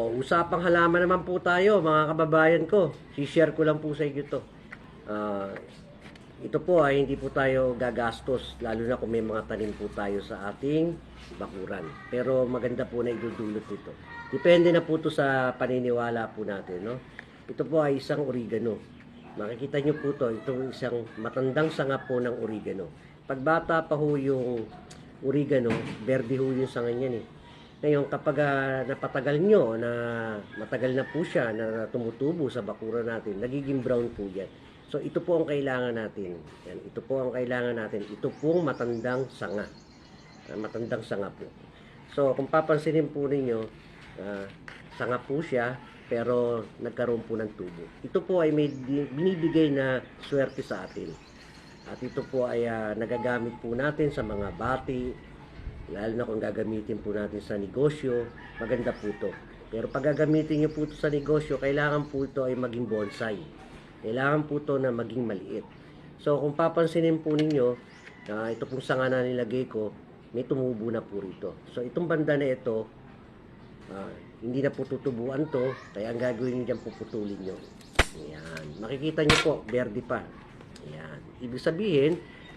O, usapang halaman naman po tayo, mga kababayan ko. Si-share ko lang po sa inyo to. Ah, ito po ay hindi po tayo gagastos, lalo na kung may mga tanim po tayo sa ating bakuran. Pero maganda po na idudulot nito. Depende na po to sa paniniwala po natin. No? Ito po ay isang oregano. Makikita nyo po to, itong isang matandang sanga po ng oregano. Pagbata pa ho yung oregano, verde ho yung sanga niyan eh. Ngayon, kapag ah, napatagal nyo na matagal na po siya na tumutubo sa bakura natin, nagiging brown po yan. So, ito po ang kailangan natin. Yan, ito po ang kailangan natin. Ito pong matandang sanga. Ah, matandang sanga po. So, kung papansinin po ninyo, ah, sanga po siya, pero nagkaroon po ng tubo. Ito po ay may binibigay na swerte sa atin. At ito po ay ah, nagagamit po natin sa mga bati, lalo na kung gagamitin po natin sa negosyo, maganda po ito. Pero pag gagamitin nyo po ito sa negosyo, kailangan po ito ay maging bonsai. Kailangan po ito na maging maliit. So kung papansinin po ninyo, na ito pong sanga na nilagay ko, may tumubo na po rito. So itong banda na ito, ah, hindi na po tutubuan to, kaya ang gagawin nyo dyan, puputulin nyo. Ayan. Makikita nyo po, verde pa. Ayan. Ibig sabihin,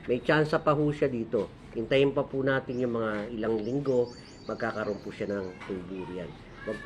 may tsansa pa ho siya dito. Hintayin pa po natin yung mga ilang linggo, magkakaroon po siya ng tubo riyan. Wag